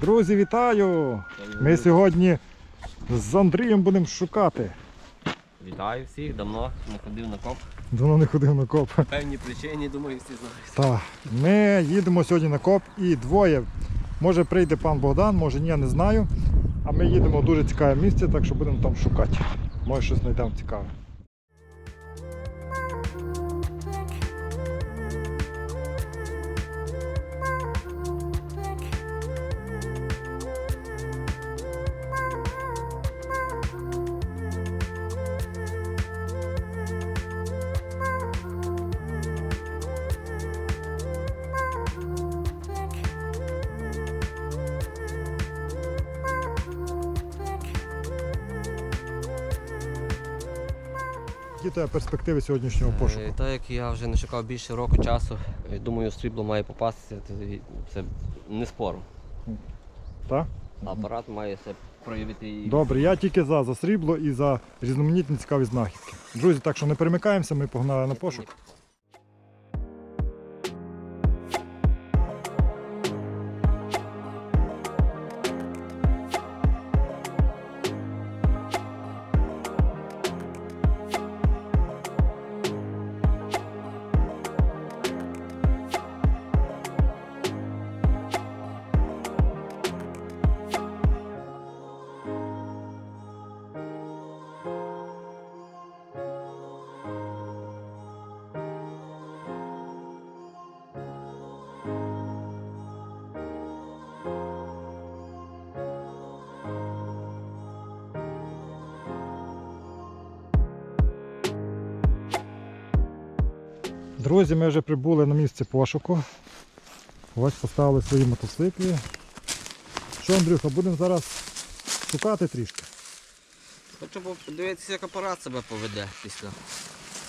Друзі, вітаю! Ми сьогодні з Андрієм будемо шукати. Вітаю всіх, давно не ходив на коп. Давно не ходив на коп. По певній причині, думаю, всі знають. Так, ми їдемо сьогодні на коп і двоє. Може прийде пан Богдан, може ні, не знаю. А ми їдемо в дуже цікаве місце, так що будемо там шукати. Може щось знайдемо цікаве. Які тебе перспективи сьогоднішнього пошуку? Е, Так як я вже не шукав більше року часу, думаю, срібло має попастися, це не спором. Так? Апарат має все проявити і Добре, я тільки за, за срібло і за різноманітні цікаві знахідки. Друзі, так що не перемикаємося, ми погнали на пошук. Друзі, ми вже прибули на місце пошуку. Ось поставили свої мотоцикли. Що, Андрюха, будемо зараз шукати трішки. Хочу подивитися, як апарат себе поведе після,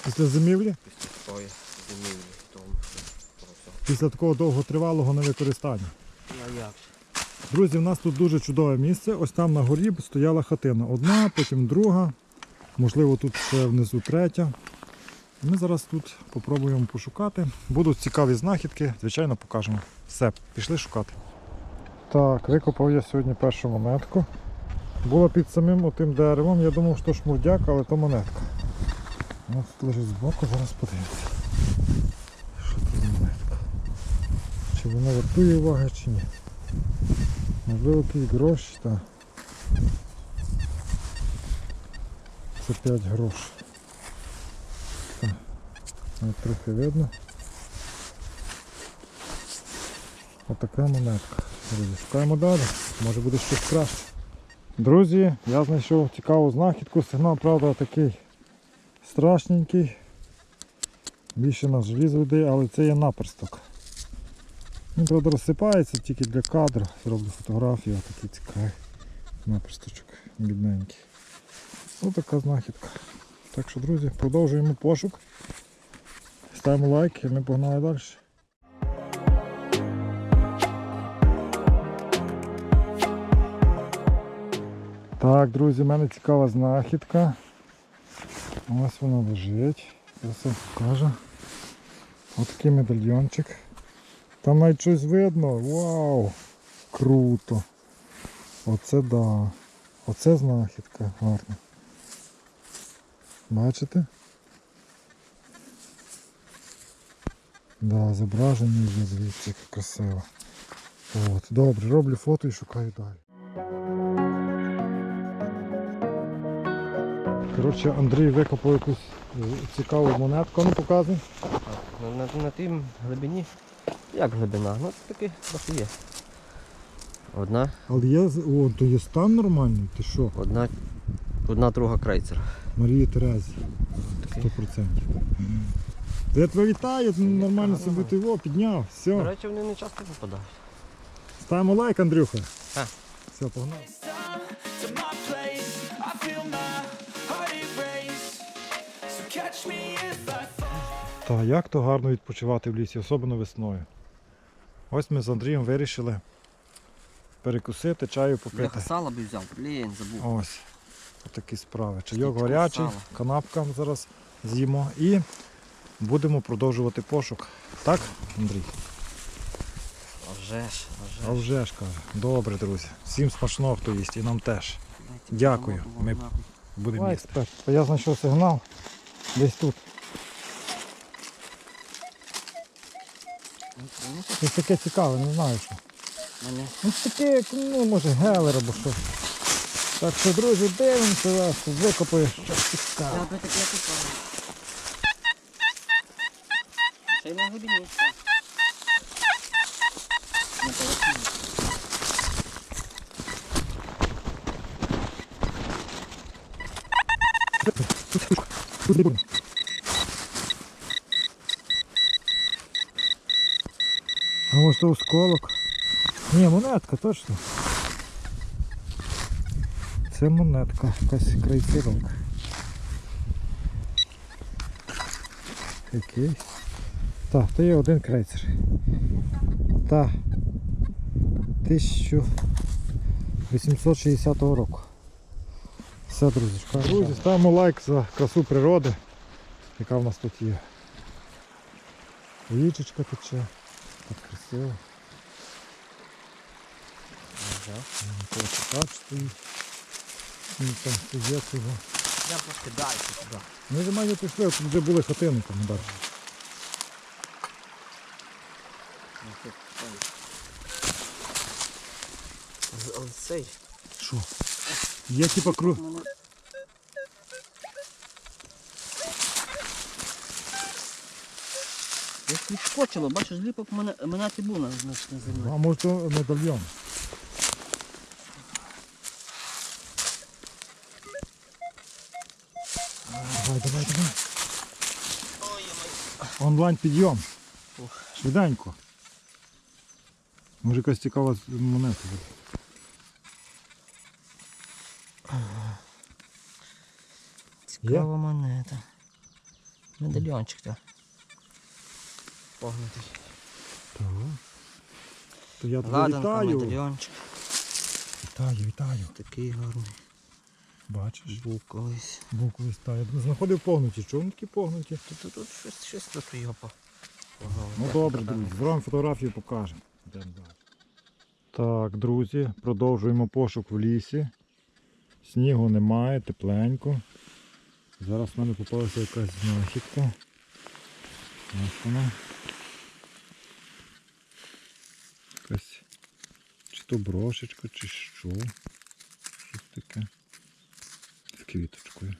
Після зимівлі, після такої зимівлі. Тому що після такого довготривалого невикористання. Ну а як же? Друзі, в нас тут дуже чудове місце. Ось там на горі стояла хатина. Одна, потім друга, можливо, тут ще внизу третя. Ми зараз тут попробуємо пошукати. Будуть цікаві знахідки, звичайно, покажемо. Все, пішли шукати. Так, викопав я сьогодні першу монетку. Була під самим отим деревом. Я думав, що шмурдяк, але то монетка. Вона тут лежить збоку, зараз подивимося. Що це за монетка? Чи вона вартує уваги, чи ні? Можливо, якісь гроші, так. Це 5 грошей. От трохи видно. Отака монетка. Друзі, шукаємо далі. Може буде щось краще. Друзі, я знайшов цікаву знахідку. Сигнал, правда, такий страшненький. Більше на желізо йде, але це є наперсток. Він, правда, розсипається тільки для кадру. Зроблю фотографію, а такий цікавий наперсточок бідненький. Ось така знахідка. Так що, друзі, продовжуємо пошук. Ставимо лайк і ми погнали далі. Так, друзі, в мене цікава знахідка. Ось вона лежить. Зараз вам покажу. Ось такий медальйончик. Там навіть щось видно. Вау! Круто! Оце да. Оце знахідка гарна. Бачите? Да, зображення є, дивіться, яке красиво. От, добре, роблю фото і шукаю далі. Коротше, Андрій викопав якусь е, цікаву монетку, ну показуй. На, на, на тим глибині. Як глибина? Ну таки трохи є. Одна, Але є, о, то є стан нормальний, ти що? одна, одна друга крейцер. Марії Терезі. 100%. Я тебе вітаю, ти нормально собі ти його підняв. До речі, вони не часто попадають. Ставимо лайк, Андрюха. А. Все, погнали. Та як то гарно відпочивати в лісі, особливо весною. Ось ми з Андрієм вирішили перекусити, чаю попити. Бляха сала би взяв, блін, забув. Ось. Отакі справи. Чайок Штучку гарячий, сала. канапка зараз з'їмо і будемо продовжувати пошук. Так, Андрій? А вже вже ж, А вже ж каже. Добре, друзі. Всім смачного, хто їсть, і нам теж. Дякую. Ми будемо їсти. експерт. Я знайшов сигнал. Десь тут. Щось таке цікаве, не знаю що. Ну таке, як, ну, може, гелер або що. Так що, друзі, дивимося вас, викопаю щось цікаве. Я би таке купав. Ще й на глибині. На поверхні. Тут не буде. А ось то осколок. Ні, монетка, точно. Це монетка, якась крейцерок. Якийсь. Так, то є один крейцер. Та 1860 року. Все, друзі. Друзі, ставимо лайк за красу природи, яка в нас тут є. Річечка тече. Так красиво. Його. Я трошки далі туди. Ми вже майже пішли, тут вже були хатини там далі. Цей. Що? Є типа. Мене... Як відскочило, бачиш, зліпок мене, мене ти був на, на, на землі. А може то медальйон. Давай, давай, давай. Онлайн підйом. Швиденько. Може якась цікава монета. Цікава монета. Медальйончик так. Погнутий. Так. То я тебе Ладанка, вітаю. медальйончик. Вітаю, вітаю. Такий гарний. Бачиш? Був колись. Був колись та. Я думаю, знаходив погнуті. Чого вони такі погнуті? Тут, тут, тут щось, щось тут його по. Ну добре, друзі, зробимо фотографію покажемо. Так, друзі, продовжуємо пошук в лісі. Снігу немає, тепленько. Зараз в мене попалася якась знахідка. Ось вона. Якась чи то брошечка, чи що. Щось таке. З квіточкою.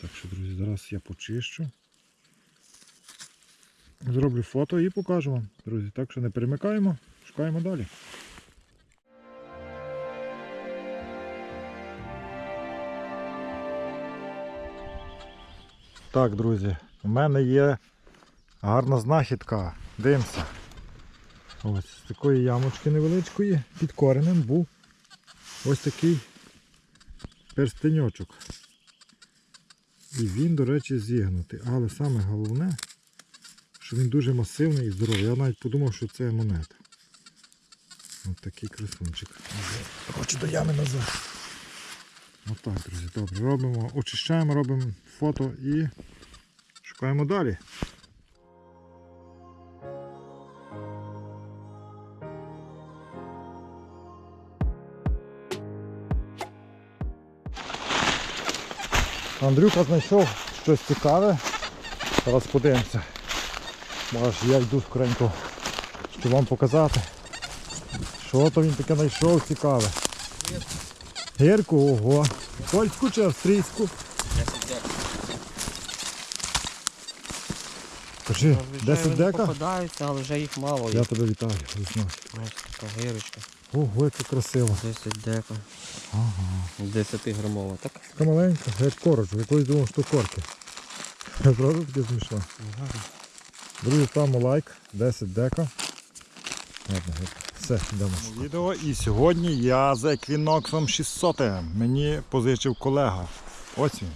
Так що, друзі, зараз я почищу. Зроблю фото і покажу вам, друзі. Так що не перемикаємо, шукаємо далі. Так, друзі, у мене є гарна знахідка. Дивимося. Ось з такої ямочки невеличкої під коренем був ось такий перстеньочок. І він, до речі, зігнутий. Але саме головне, що він дуже масивний і здоровий. Я навіть подумав, що це монета. Ось такий красунчик. Хочу до ями назад. Отак, друзі, добре. Робимо, очищаємо, робимо фото і шукаємо далі. Андрюха знайшов щось цікаве. Зараз подивимося. Аж я йду скоренько, щоб вам показати. Що то він таке знайшов цікаве. Гірку, ого. Польську чи австрійську? Кажи, 10 дека? Попадаються, але вже їх мало. Я тебе вітаю. Ось така гирочка. Ого, яка красива. 10 дека. Ага. 10 грамова. Так? Така маленька, як корочу. Я колись думав, що корки. Правда таке смішно. Друзі, ставимо лайк, 10 дека. Ладно. Все, йдемо. Відео і сьогодні я за Equinox 600. Мені позичив колега. Ось він.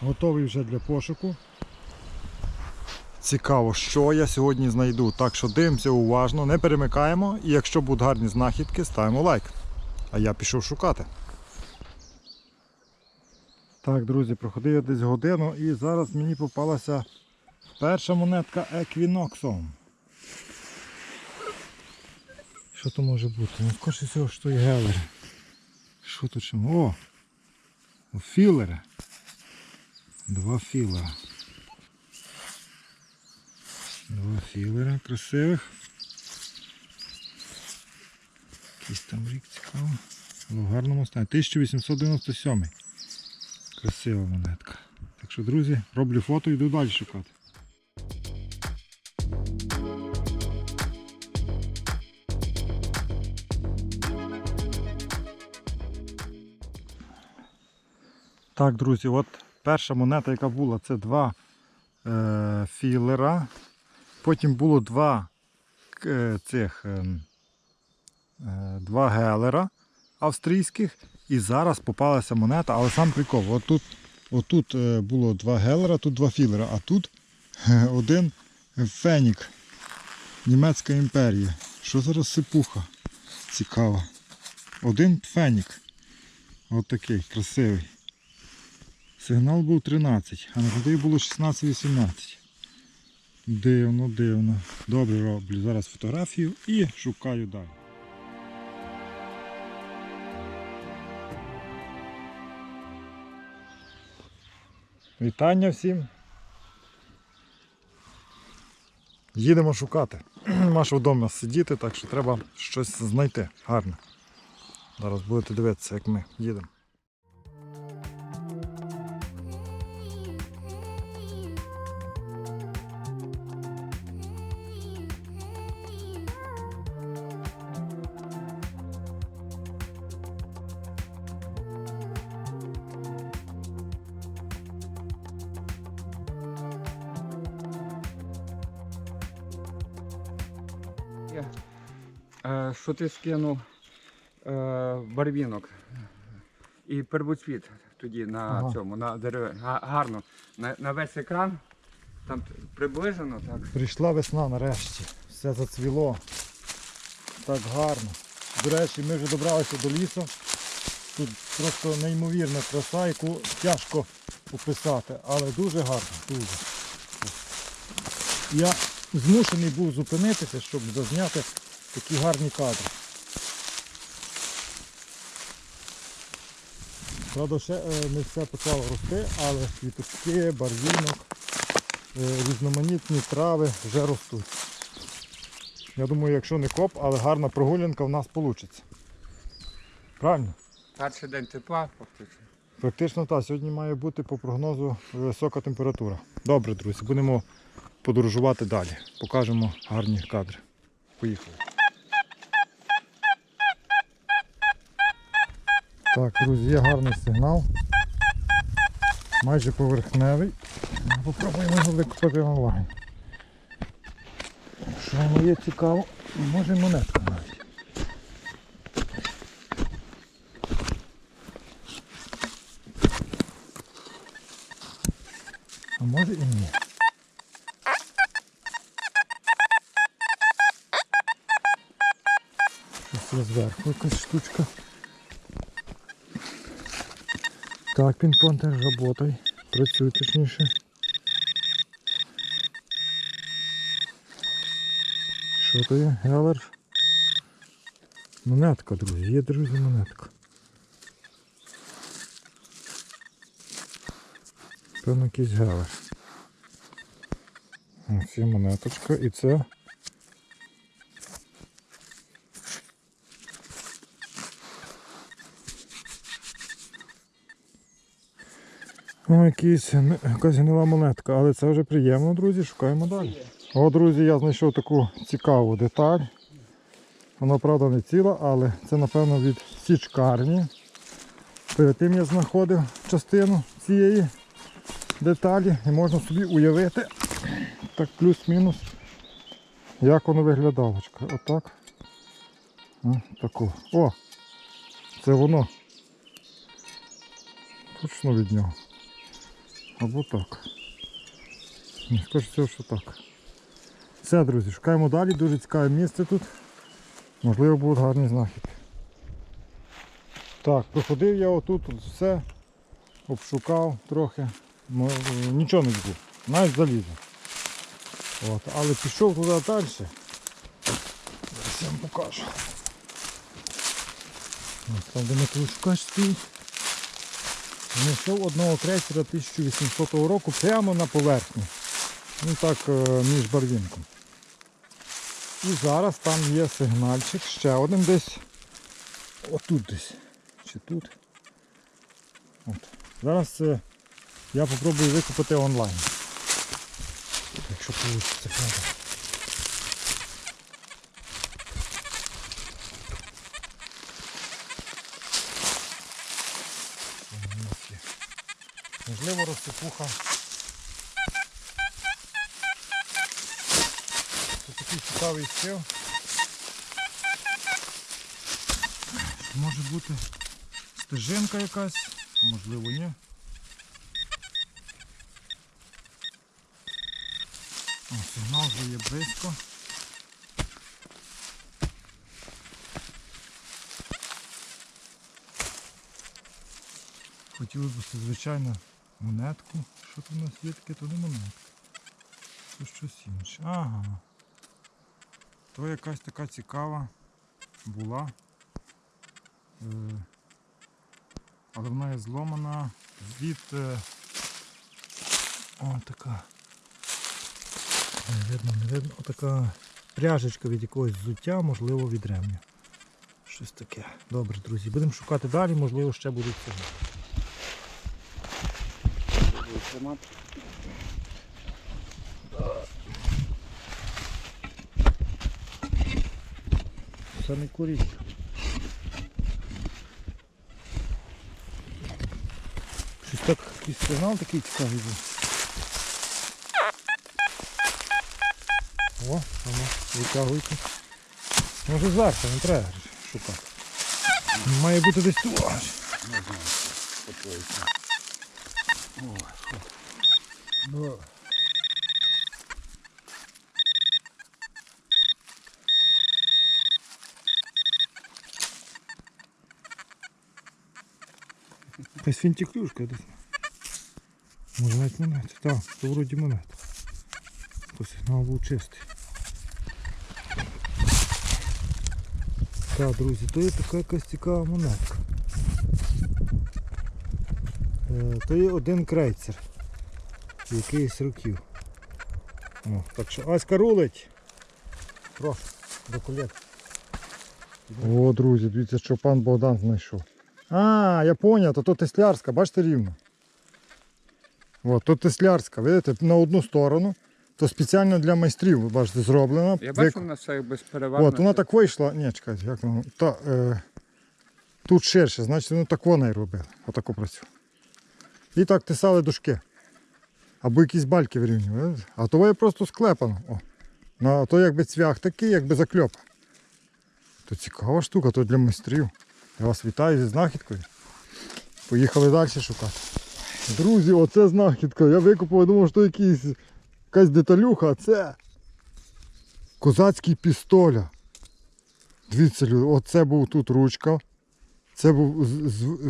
Готовий вже для пошуку. Цікаво, що я сьогодні знайду. Так що дивимося уважно, не перемикаємо і якщо будуть гарні знахідки, ставимо лайк. А я пішов шукати. Так, друзі, проходив я десь годину і зараз мені попалася перша монетка Еквіноксом. Що то може бути? Ну, скоріше всього, що є гелер. Що тут ще? О! Філери. Два філера. Два філера красивих. Якийсь там рік цікавий. В гарному стані. 1897. Красива монетка. Так що, друзі, роблю фото і йду далі шукати. Так, друзі, от перша монета, яка була, це два е, філера. Потім було два е, цих ем, е, два гелера австрійських. І зараз попалася монета, але сам прикол. Отут, отут е, було два гелера, тут два філера, а тут е, один фенік. Німецька імперія. Що зараз сипуха? Цікава. Один фенік. От такий, красивий. Сигнал був 13, а на туди було 16-18. Дивно, дивно. Добре роблю зараз фотографію і шукаю далі. Вітання всім. Їдемо шукати. Маша вдома сидіти, так що треба щось знайти гарне. Зараз будете дивитися, як ми їдемо. Що ти скинув е, барвінок і первоцвіт тоді на Ага. цьому, на дереві. Гарно. На, на весь екран. Там приближено, так. Прийшла весна нарешті. Все зацвіло. Так гарно. До речі, ми вже добралися до лісу. Тут просто неймовірна краса, яку тяжко описати, але дуже гарно, дуже. Я змушений був зупинитися, щоб зазняти такі гарні кадри. Правда, ще е, не все почало рости, але квіточки, барвінок, е, різноманітні трави вже ростуть. Я думаю, якщо не коп, але гарна прогулянка в нас вийде. Правильно? Перший день тепла, фактично. Практично так. Сьогодні має бути по прогнозу висока температура. Добре, друзі, будемо подорожувати далі. Покажемо гарні кадри. Поїхали. Так, друзі, є гарний сигнал. Майже поверхневий. Попробуємо його викопати онлайн. Що воно є цікаво? Може монетка навіть. А може і ні. Щось є зверху якась штучка. Так, пінг-понг теж работай. Працює точніше. Що то є? Гелер? Монетка, друзі, є, друзі, монетка. Певно якийсь гелер. Ось є монеточка і це. Якийсь, якась гнила монетка, але це вже приємно, друзі, шукаємо далі. О, друзі, я знайшов таку цікаву деталь. Вона, правда, не ціла, але це, напевно, від січкарні. Перед тим я знаходив частину цієї деталі і можна собі уявити так плюс-мінус, як воно виглядало. Отак. Таку. О! Це воно. Точно від нього. Або так. Ні, всього, що так. Все, друзі, шукаємо далі, дуже цікаве місце тут. Можливо, будуть гарні знахідки. Так, проходив я отут, тут все, обшукав трохи. Нічого не було. Навіть залізо. От, але пішов туди далі. Зараз я вам покажу. Ось там, де металошукач стоїть. Знайшов одного крейсера 1800 року прямо на поверхні. Ну так, е, між барвінком. І зараз там є сигнальчик ще один десь. Отут десь. Чи тут. От. Зараз е, я попробую викупити онлайн. Якщо вийде, правда. Можливо, розсипуха. Це такий цікавий стил. Може бути стежинка якась, можливо ні. О, сигнал вже є близько. Хотілося б, звичайно, монетку. Що тут у нас є таке, то не монетка. Це щось інше. Ага. То якась така цікава була. Е, але вона є зломана від. е, О, така. Не видно, не видно. Отака пряжечка від якогось взуття, можливо, від ремня. Щось таке. Добре, друзі. Будемо шукати далі, можливо, ще будуть цього. Це не куріть. Щось так, якийсь сигнал такий цікавий був. О, воно, витягуйте. Може зверху, не треба шукати. Має бути десь тут. аж. Ну. Якась фінтіклюшка десь. Може навіть монета. Так, це вроді монета. То сигнал був чистий. Так, друзі, то є така якась цікава монетка. То є один крейцер. Якийсь років. О, так що Аська рулить. Прошу, до колет. О, друзі, дивіться, що пан Богдан знайшов. А, я поняв, то то теслярська, бачите рівно. От, то теслярська, видите, на одну сторону. То спеціально для майстрів, ви бачите, зроблено. Я Вик- бачу, вона все безпереважно. От, вона так вийшла. Ні, чекайте, як воно. Та, е, тут ширше, значить ну так вона і робила. Отако працює. І так тисали дужки. Або якісь бальки вирівнювали. А то є просто склепано. О. Ну, а то якби цвях такий, якби закльоп. То цікава штука, то для майстрів. Я вас вітаю зі знахідкою. Поїхали далі шукати. Друзі, оце знахідка. Я викупив, думав, що якийсь, якась деталюха, а це козацький пістоля. Дивіться, оце був тут ручка, це був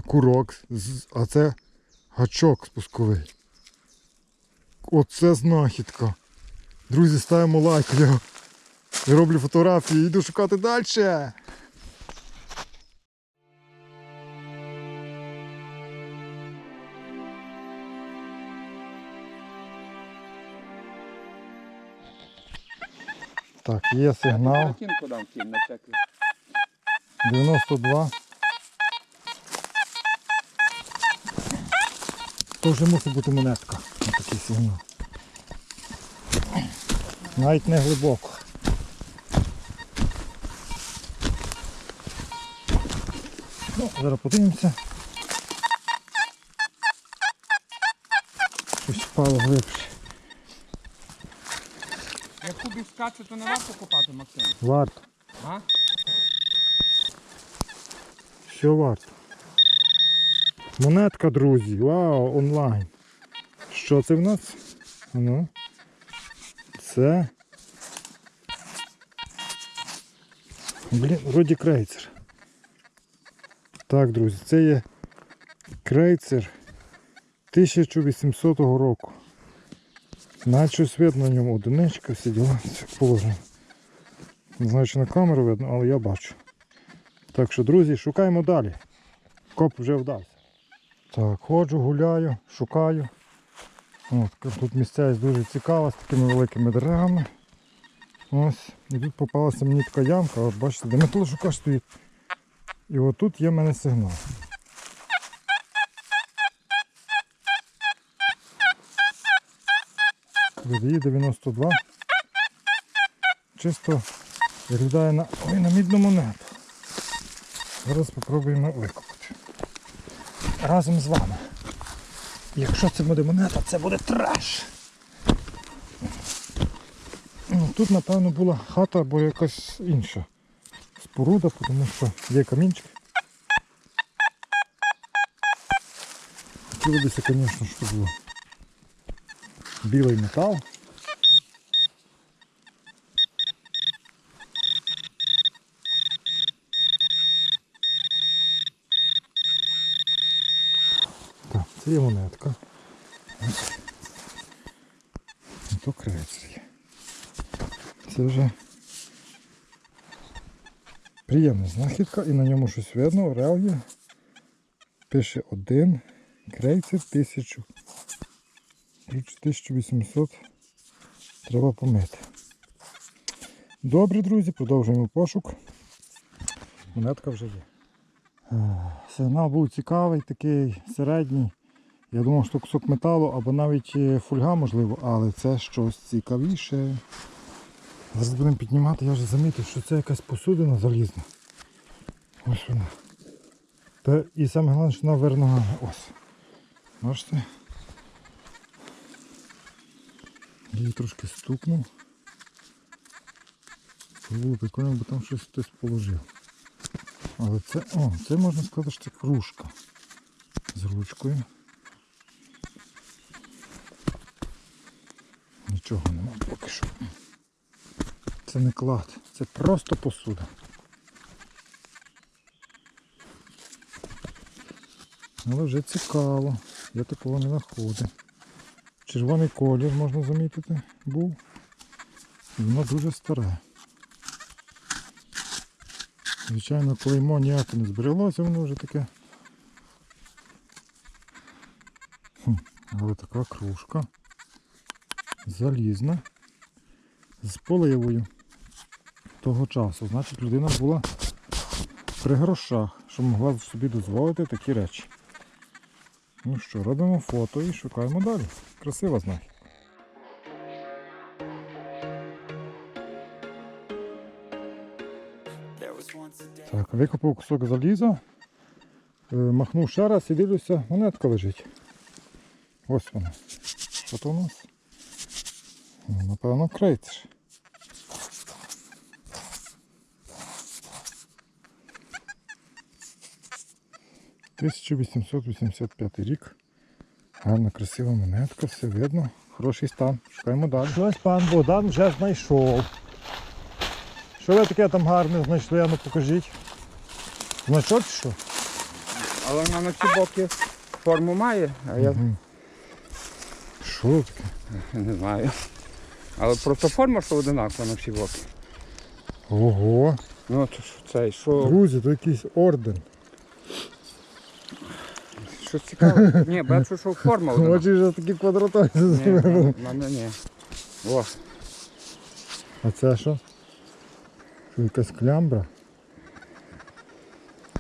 курок, а це гачок спусковий. Оце знахідка. Друзі, ставимо лайк. Я, роблю фотографії і йду шукати далі. Так, є сигнал. Картинку дам кінь на всякий. 92. То вже мусить бути монетка на такий сигнал. Навіть не глибоко. Ну, зараз подивимося. Щось впало глибше. Як кубик скаче, то не варто копати, Максим. Варто. А? Все варто. Монетка, друзі. Вау, онлайн. Що це в нас? Ну. Це. Блін, вроді крейцер. Так, друзі, це є крейцер 1800 року. Навіть щось видно на ньому одиничка, всі діла це положено. Не знаю, чи на камеру видно, але я бачу. Так що, друзі, шукаємо далі. Коп вже вдався. Так, ходжу, гуляю, шукаю. От, тут місцевість дуже цікава з такими великими деревами. Ось. І тут попалася мені така ямка, от бачите, де металошукач стоїть. І отут є в мене сигнал. VDI 92. Чисто виглядає на, ой, на мідну монету. Зараз спробуємо викопати. Разом з вами. Якщо це буде монета, це буде треш. Ну, тут, напевно, була хата або якась інша споруда, тому що є камінчик. Хотілося, звісно, щоб було білий метал. Це є монетка. То крейцер. Це вже приємна знахідка і на ньому щось видно, орел є. Пише один, крейцер 1000. 1800 треба помити. Добре, друзі, продовжуємо пошук. Монетка вже є. Е, Сигнал був цікавий, такий середній. Я думав, що кусок металу або навіть е, фольга можливо, але це щось цікавіше. Зараз будемо піднімати, я вже замітив, що це якась посудина залізна. Ось вона. Та і саме головне, що вона ногами. Ось. Бачите? Її трошки стукнув. Це було прикольно, бо там щось хтось положив. Але це, о, це можна сказати, що це кружка з ручкою. Нічого нема поки що. Це не клад, це просто посуда. Але вже цікаво. Я такого не знаходив. Червоний колір можна замітити був. Воно дуже старе. Звичайно, клеймо ніяке не збереглося, воно вже таке. Хм, але така кружка. Залізна. З поливою того часу. Значить людина була при грошах, що могла собі дозволити такі речі. Ну що, робимо фото і шукаємо далі. Красива знахідка. Так, викопав кусок заліза, е, махнув ще раз і дивлюся, монетка лежить. Ось вона. Що то у нас? Ну, Напевно, крейцер. Тисяча 1885 рік. Гарна, красива монетка, все видно. Хороший стан. Шукаємо далі. Ось пан Богдан вже знайшов. Що ви таке там гарне знайшли, а ну покажіть. Значок що? Але вона на ці боки форму має, а я Мгм. Що таке? не знаю. Але просто форма, що одинакова на всі боки. Ого. Ну, то цей, що, Друзі, то якийсь орден. що цікаве. Ні, бачу, що форма одинакова. Очі вже такі квадратові Ні, зробили. ні. О, А це що? Це якась клямбра.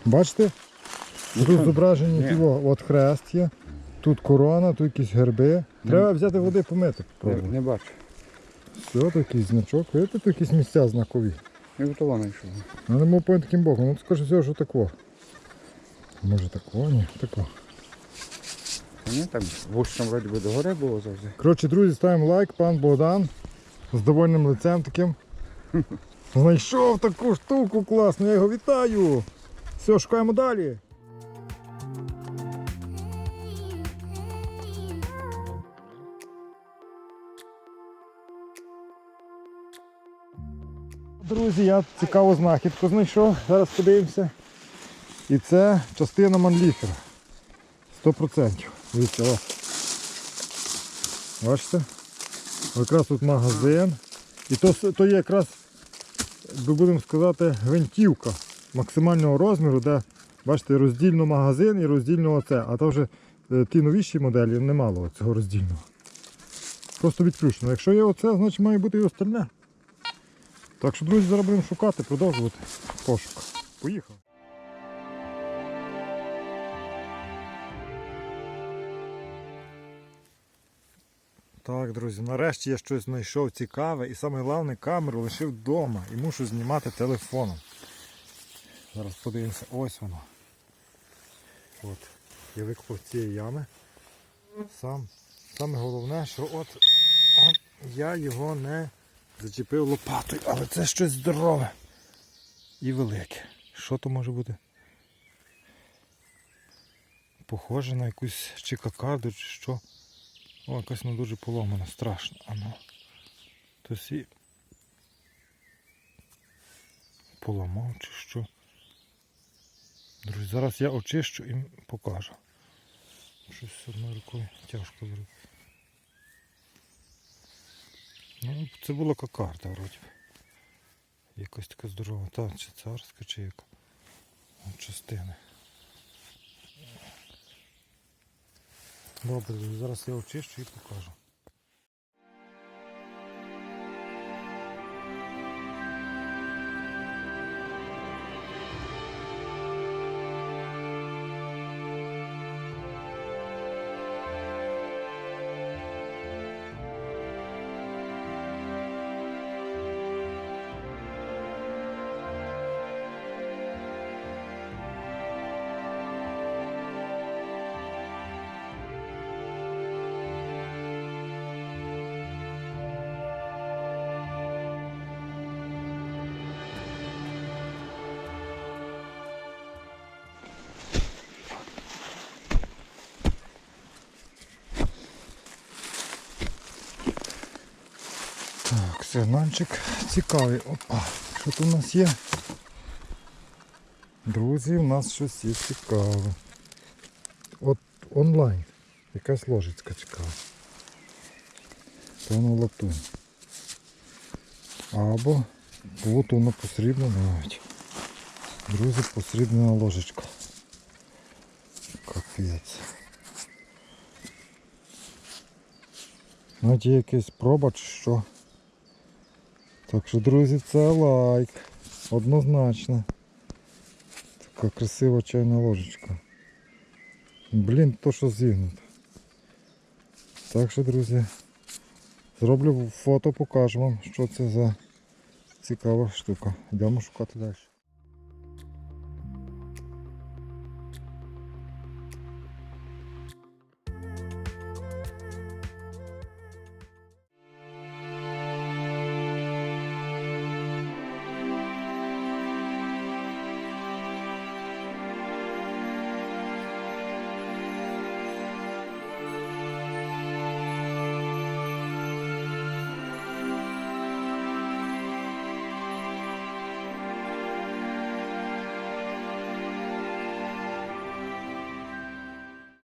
Бачите? Тут Ну, зображені ні. тіло. От хрест є, тут корона, тут якісь герби. Треба взяти води помити. не, не бачу. Все, такий значок. Видите, тут якісь місця знакові. Не готова знайшов. Ну не мов point таким боком. Ну скажи всього, що тако. Може тако, ні, тако. Ні, там вущем вроді би догори було завжди. Коротше, друзі, ставимо лайк, пан Богдан з довольним лицем таким. Знайшов таку штуку класну, я його вітаю. Все, шукаємо далі. Друзі, я цікаву знахідку знайшов. Зараз подивимося. І це частина манліфера. 100%. Дивіться, ось. Бачите? Якраз тут магазин. І то, то є якраз, будемо сказати, гвинтівка максимального розміру, де, бачите, роздільно магазин і роздільно оце. А то вже е, ті новіші моделі немало цього роздільного. Просто відключено. Якщо є оце, значить має бути і остальне. Так що, друзі, зараз будемо шукати, продовжувати пошук. Поїхав. Так, друзі, нарешті я щось знайшов цікаве і саме головне камеру лишив вдома і мушу знімати телефоном. Зараз подивимося, ось воно. От, я викопав цієї ями. Сам. Саме головне, що от, от я його не зачепив лопатою, але це щось здорове і велике. Що то може бути? Похоже на якусь чи кокарду, чи що. О, якась вона дуже поломана, страшно. А ну. Хтось і поламав чи що. Друзі, зараз я очищу і покажу. Щось з одною рукою тяжко зробити. Ну, це була кокарда вроді. Якась така здорова. Та, чи царська, чи яка. От частини. Добре, зараз я очищу і покажу. Сигнальчик цікавий. Опа, що тут у нас є? Друзі, у нас щось є цікаве. От онлайн. Якась ложечка цікава. Певно латунь. Або латунно посрібна навіть. Друзі, посрібна ложечка. Капець. Знаєте, якась проба чи що. Так що, друзі, це лайк. Однозначно. Така красива чайна ложечка. Блін, то що зігнуто. Так що, друзі, зроблю фото, покажу вам, що це за цікава штука. Йдемо шукати далі.